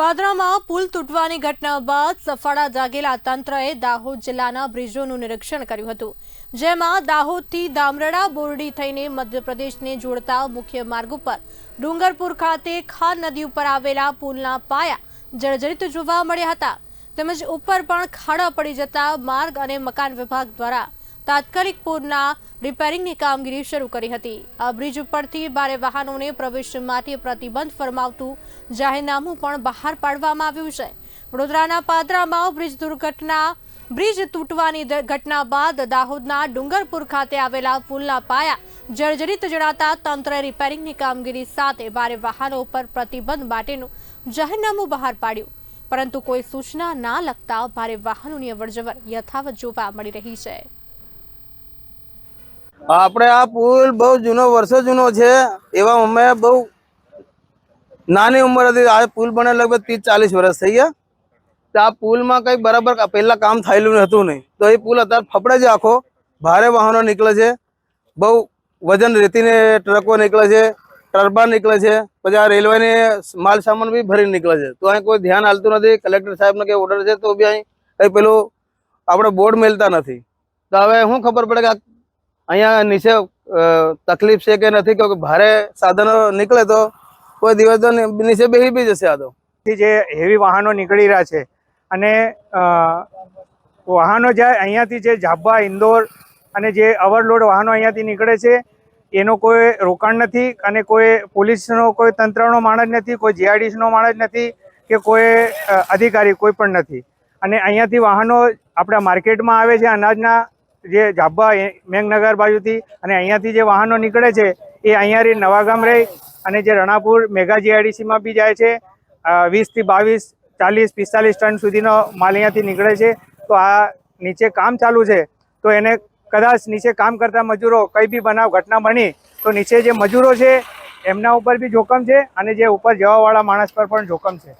પાદરામાં પુલ તૂટવાની ઘટના બાદ સફાળા જાગેલા તંત્રએ દાહોદ જિલ્લાના બ્રિજોનું નિરીક્ષણ કર્યું હતું, જેમાં દાહોદથી દામરડા બોરડી થઈને મધ્યપ્રદેશને જોડતા મુખ્ય માર્ગ ઉપર ડુંગરપુર ખાતે ખાન નદી ઉપર આવેલા પુલના પાયા જર્જરિત જોવા મળ્યા હતા. તેમજ ઉપર પણ ખાડા પડી જતા માર્ગ અને મકાન વિભાગ દ્વારા તાત્કાલિક પૂરના રિપેરિંગની કામગીરી શરૂ કરી હતી. આ બ્રિજ ઉપરથી ભારે વાહનોને પ્રવેશ માટે પ્રતિબંધ ફરમાવતું જાહેરનામું પણ બહાર પાડવામાં આવ્યું છે. વડોદરાના પાદરામાં બ્રિજ દુર્ઘટના, બ્રિજ તૂટવાની ઘટના બાદ દાહોદના ડુંગરપુર ખાતે આવેલા પુલના પાયા જર્જરિત જણાતા તંત્ર રિપેરિંગની કામગીરી સાથે ભારે વાહનો ઉપર પ્રતિબંધ માટેનું જાહેરનામું બહાર પાડ્યું. પરંતુ કોઈ સૂચના ના લગતા ભારે વાહનોની અવરજવર યથાવત જોવા મળી રહી છે. આપણે આ પુલ બહુ જૂનો, વર્ષો જૂનો છે. એવા અમે બહુ નાની ઉંમર હતી. આ પુલ બને લગભગ ત્રીસ ચાલીસ વર્ષ થઈ ગયા. તો આ પુલમાં કંઈ બરાબર પહેલા કામ થયેલું હતું નહીં. તો એ પુલ અત્યારે ફફડે છે આખો. ભારે વાહનો નીકળે છે. બહુ વજન રેતીને ટ્રકો નીકળે છે. ટર્બાન નીકળે છે. પછી આ રેલવેને માલ સામાન બી ભરીને નીકળે છે. તો અહીં કોઈ ધ્યાન હાલતું નથી. કલેક્ટર સાહેબનો કંઈ ઓર્ડર છે તો બી અહીં કંઈ પેલું આપણે બોર્ડ મેલતા નથી. તો હવે શું ખબર પડે કે અહીંયા નીચે તકલીફ છે કે નથી કે ભારે સાધનો નીકળે તો કોઈ દિવસ તો નીચે બેસી બી જશે આ તો. જે હેવી વાહનો નીકળી રહ્યા છે અને વાહનો જાય અહીંયાથી જે ઝાબા ઇન્દોર અને જે ઓવરલોડ વાહનો અહીંયાથી નીકળે છે, એનો કોઈ રોકાણ નથી અને કોઈ પોલીસનો, કોઈ તંત્રનો માણસ નથી, કોઈ જીઆરડીસીનો માણસ નથી કે કોઈ અધિકારી કોઈ પણ નથી. અને અહીંયાથી વાહનો આપણા માર્કેટમાં આવે છે, અનાજના જે જાબ્બા મેઘનગર બાજુથી અને અહીંયાથી જે વાહનો નીકળે છે, એ અહીંયા રહી નવાગામ રહી અને જે રણાપુર મેગા જીઆઈડીસીમાં બી જાય છે વીસથી બાવીસ, ચાલીસ, પિસ્તાલીસ ટન સુધીનો માલ અહીંયાથી નીકળે છે. તો આ નીચે કામ ચાલુ છે, તો એને કદાચ નીચે કામ કરતા મજૂરો કંઈ બી બનાવ, ઘટના બની, તો નીચે જે મજૂરો છે, એમના ઉપર બી જોખમ છે અને જે ઉપર જવાવાળા માણસ પર પણ જોખમ છે.